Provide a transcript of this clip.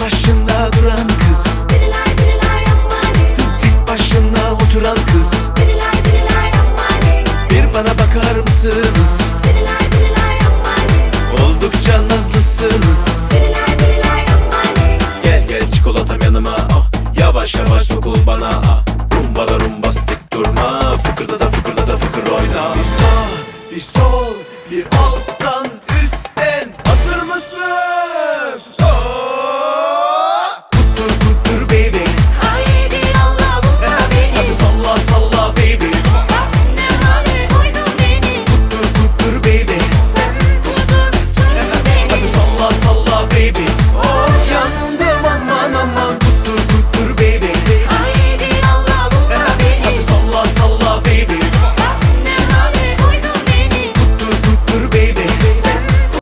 başında duran kız. Dililay dililay oturan kız. Bir bana bakar mısınız? Oldukça nazlısınız. Gel gel çikolatam yanıma. Ah Yavaş yavaş sokul bana. Ah Rumbala rumbastik durma. Fıkırda da fıkırda da fıkır oyna. Bir sağ bir sol bir alttan